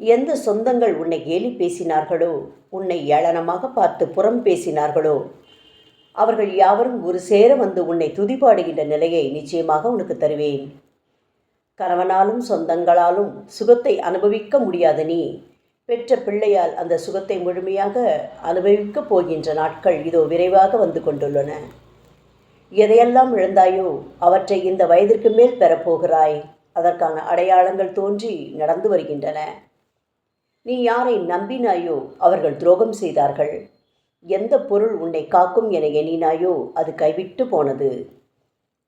எந்த சொந்தங்கள் உன்னை கேலி பேசினார்களோ உன்னை ஏளனமாக பார்த்து புறம் பேசினார்களோ அவர்கள் யாவரும் ஒரு சேர வந்து உன்னை துதிபாடுகின்ற நிலையை நிச்சயமாக உனக்கு தருவேன். கணவனாலும் சொந்தங்களாலும் சுகத்தை அனுபவிக்க முடியாத நீ பெற்ற பிள்ளையால் அந்த சுகத்தை முழுமையாக அனுபவிக்கப் போகின்ற நாட்கள் இதோ விரைவாக வந்து கொண்டுள்ளன. எதையெல்லாம் இழந்தாயோ அவற்றை இந்த வயதிற்கு மேல் பெறப்போகிறாய் அதற்கான அடையாளங்கள் தோன்றி நடந்து வருகின்றன. நீ யாரை நம்பினாயோ அவர்கள் துரோகம் செய்தார்கள். எந்த பொருள் உன்னை காக்கும் என எண்ணினாயோ அது கைவிட்டு போனது.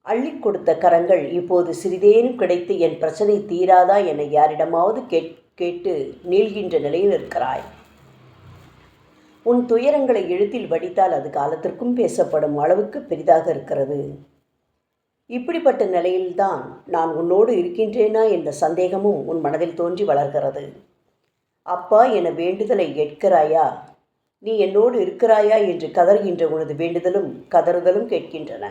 அள்ளி கொடுத்த கரங்கள் இப்போது சிறிதேனும் கிடைத்து என் பிரச்சனை தீராதா என யாரிடமாவது கேட் கேட்டு நீள்கின்ற நிலையில் இருக்கிறாய் உன் துயரங்களை எழுத்தில் வடித்தால் அது காலத்திற்கும் பேசப்படும் அளவுக்கு பெரிதாக இருக்கிறது. இப்படிப்பட்ட நிலையில்தான் நான் உன்னோடு இருக்கின்றேனா என்ற சந்தேகமும் உன் மனதில் தோன்றி வளர்கிறது. அப்பா என வேண்டுதலை ஏற்கிறாயா? நீ என்னோடு இருக்கிறாயா? என்று கதறுகின்ற உனது வேண்டுதலும் கதறுதலும் கேட்கின்றன.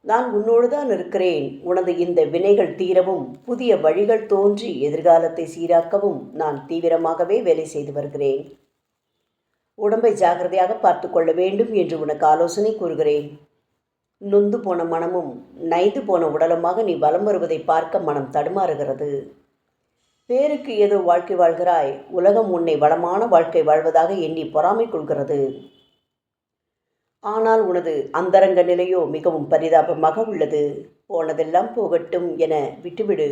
நான் உன்னோடு தான் இருக்கிறேன். உனது இந்த வினைகள் தீரவும் புதிய வழிகள் தோன்றி எதிர்காலத்தை சீராக்கவும் நான் தீவிரமாகவே வேலை செய்து வருகிறேன். உடம்பை ஜாகிரதையாக பார்த்து கொள்ள வேண்டும் என்று உனக்கு ஆலோசனை கூறுகிறேன். நொந்து போன மனமும் நைந்து போன உடலுமாக நீ வலம் வருவதை பார்க்க மனம் தடுமாறுகிறது. பேருக்கு ஏதோ வாழ்க்கை வாழ்கிறாய். உலகம் உன்னை வளமான வாழ்க்கை வாழ்வதாக எண்ணி பொறாமை கொள்கிறது. ஆனால் உனது அந்தரங்க நிலையோ மிகவும் பரிதாபமாக உள்ளது. போனதெல்லாம் போகட்டும் என விட்டுவிடு.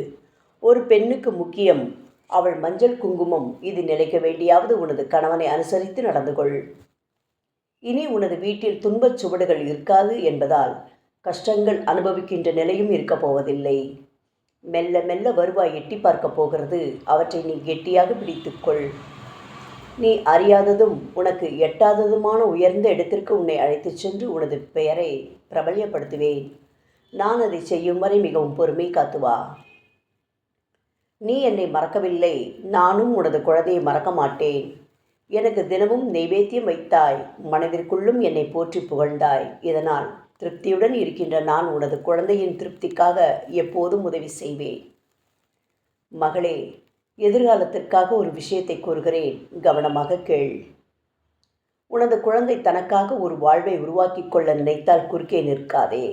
ஒரு பெண்ணுக்கு முக்கியம் அவள் மஞ்சள் குங்குமம். இது நிலைக்க வேண்டியாவது உனது கணவனை அனுசரித்து நடந்து கொள். இனி உனது வீட்டில் துன்பச் சுவடுகள் இருக்காது என்பதால் கஷ்டங்கள் அனுபவிக்கின்ற நிலையும் இருக்கப் போவதில்லை. மெல்ல மெல்ல வருவாய் எட்டி பார்க்கப் போகிறது. அவற்றை நீ கெட்டியாக பிடித்துக்கொள். நீ அறியாததும் உனக்கு எட்டாததுமான உயர்ந்த இடத்திற்கு உன்னை அழைத்துச் சென்று உனது பெயரை பிரபல்யப்படுத்துவேன். நான் அதை செய்யும் வரை மிகவும் பொறுமை காத்துவா. நீ என்னை மறக்கவில்லை. நானும் உனது குழந்தையை மறக்க மாட்டேன். எனக்கு தினமும் நெய்வேத்தியம் வைத்தாய். மனதிற்குள்ளும் என்னை போற்றி புகழ்ந்தாய். இதனால் திருப்தியுடன் இருக்கின்ற நான் உனது குழந்தையின் திருப்திக்காக எப்போதும் உதவி செய்வேன். மகளே எதிர்காலத்திற்காக ஒரு விஷயத்தை கூறுகிறேன். கவனமாக கேள். உனது குழந்தை தனக்காக ஒரு வாழ்வை உருவாக்கி கொள்ள நினைத்தால் குறுக்கே நிற்காதே.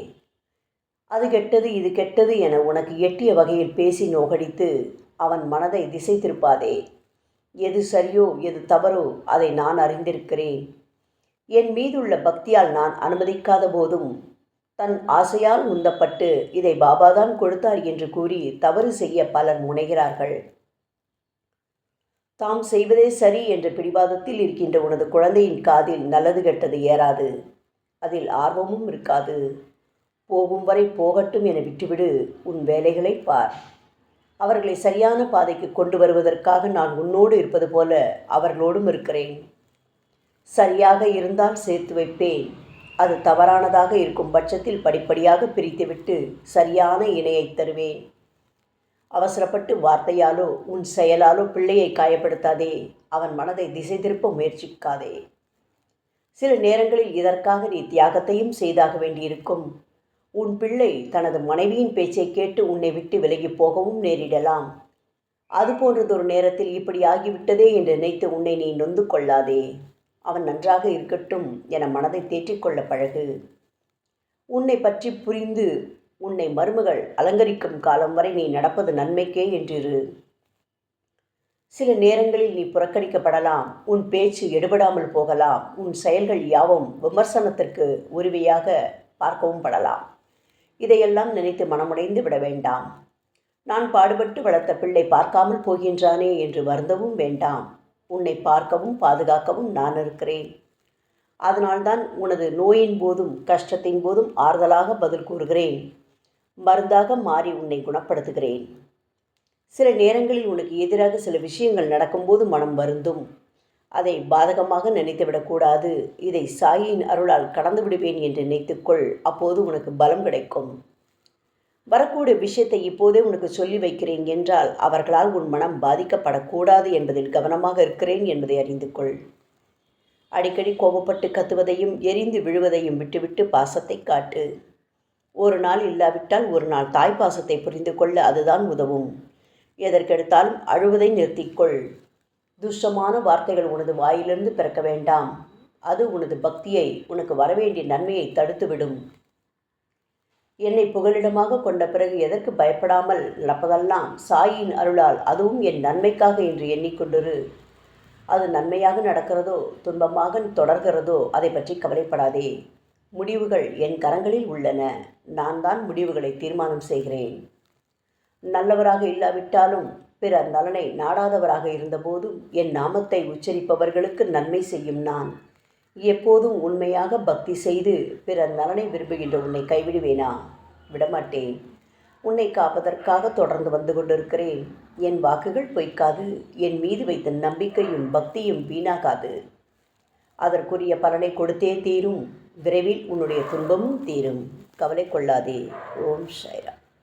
அது கெட்டது இது கெட்டது என உனக்கு எட்டிய வகையில் பேசி நோகடித்து அவன் மனதை திசை திருப்பாதே. எது சரியோ எது தவறோ அதை நான் அறிந்திருக்கிறேன். என் மீதுள்ள பக்தியால் நான் அனுமதிக்காத போதும் தன் ஆசையால் உந்தப்பட்டு இதை பாபாதான் கொடுத்தார் என்று கூறி தவறு செய்ய பலர் முனைகிறார்கள். தாம் செய்வதே சரி என்ற பிடிவாதத்தில் இருக்கின்ற உனது குழந்தையின் காதில் நல்லது கெட்டது ஏறாது. அதில் ஆர்வமும் இருக்காது. போகும் வரை போகட்டும் என விட்டுவிடு. உன் வேலைகளை பார். அவர்களை சரியான பாதைக்கு கொண்டு வருவதற்காக நான் உன்னோடு இருப்பது போல அவர்களோடும் இருக்கிறேன். சரியாக இருந்தால் சேர்த்து வைப்பேன். அது தவறானதாக இருக்கும் பட்சத்தில் படிப்படியாக பிரித்துவிட்டு சரியான இணையை தருவேன். அவசரப்பட்டு வார்த்தையாலோ உன் செயலாலோ பிள்ளையை காயப்படுத்தாதே. அவன் மனதை திசை திருப்ப முயற்சிக்காதே. சில நேரங்களில் இதற்காக நீ தியாகத்தையும் செய்தாக வேண்டியிருக்கும். உன் பிள்ளை தனது மனைவியின் பேச்சை கேட்டு உன்னை விட்டு விலகி போகவும் நேரிடலாம். அது போன்றதொரு நேரத்தில் இப்படி ஆகிவிட்டதே என்று நினைத்து உன்னை நீ நொந்து கொள்ளாதே. அவன் நன்றாக இருக்கட்டும் என மனதை தேற்றிக்கொள்ள பழகு. உன்னை பற்றி புரிந்து உன்னை மருமகள் அலங்கரிக்கும் காலம் வரை நீ நடப்பது நன்மைக்கே என்றிரு. சில நேரங்களில் நீ புறக்கணிக்கப்படலாம் உன் பேச்சு எடுபடாமல் போகலாம் உன் செயல்கள் யாவும் விமர்சனத்திற்கு உரிமையாக பார்க்கவும் படலாம். இதையெல்லாம் நினைத்து மனமுடைந்து விட வேண்டாம். நான் பாடுபட்டு வளர்த்த பிள்ளை பார்க்காமல் போகின்றானே என்று வருந்தவும் வேண்டாம். உன்னை பார்க்கவும் பாதுகாக்கவும் நான் இருக்கிறேன். அதனால்தான் உனது நோயின் போதும் கஷ்டத்தின் போதும் ஆறுதலாக பதில் கூறுகிறேன். மருந்தாக மாறி உன்னை குணப்படுத்துகிறேன். சில நேரங்களில் உனக்கு எதிராக சில விஷயங்கள் நடக்கும்போது மனம் வருந்தும். அதை பாதகமாக நினைத்துவிடக்கூடாது இதை சாயின் அருளால் கடந்து விடுவேன் என்று நினைத்துக்கொள். அப்போது உனக்கு பலம் கிடைக்கும். வரக்கூடிய விஷயத்தை இப்போதே உனக்கு சொல்லி வைக்கிறேன் என்றால் அவர்களால் உன் மனம் பாதிக்கப்படக்கூடாது என்பதில் கவனமாக இருக்கிறேன் என்பதை அறிந்து கொள். அடிக்கடி கோபப்பட்டு கத்துவதையும் எரிந்து விழுவதையும் விட்டுவிட்டு பாசத்தை காட்டு. ஒரு நாள் இல்லாவிட்டால் ஒரு நாள் தாய் பாசத்தை புரிந்து கொள்ள அதுதான் உதவும். எதற்கெடுத்தாலும் அழுவதை நிறுத்திக்கொள் துஷ்டமான வார்த்தைகள் உனது வாயிலிருந்து பிறக்க வேண்டாம். அது உனது பக்தியை உனக்கு வரவேண்டிய நன்மையை தடுத்துவிடும். என்னை புகலிடமாக கொண்ட பிறகு எதற்கு பயப்படாமல் நடப்பதெல்லாம் சாயின் அருளால் அதுவும் என் நன்மைக்காக என்று எண்ணிக்கொண்டிரு. அது நன்மையாக நடக்கிறதோ துன்பமாக தொடர்கிறதோ அதை பற்றி கவலைப்படாதே. முடிவுகள் என் கரங்களில் உள்ளன. நான் தான் முடிவுகளை தீர்மானம் செய்கிறேன். நல்லவராக இல்லாவிட்டாலும் பிறர் நலனை நாடாதவராக இருந்தபோதும் என் நாமத்தை உச்சரிப்பவர்களுக்கு நன்மை செய்யும் நான். எப்போதும் உண்மையாக பக்தி செய்து பிறர் நலனை விரும்புகின்ற உன்னை கைவிடுவேனா? விடமாட்டேன். உன்னை காப்பதற்காக தொடர்ந்து வந்து கொண்டிருக்கிறேன். என் வாக்குகள் பொய்க்காது. என் மீது வைத்த நம்பிக்கையும் பக்தியும் வீணாகாது. அதற்குரிய பலனை கொடுத்தே தீரும். விரைவில் உன்னுடைய துன்பமும் தீரும். கவலை கொள்ளாதே. ஓம் ஷைரா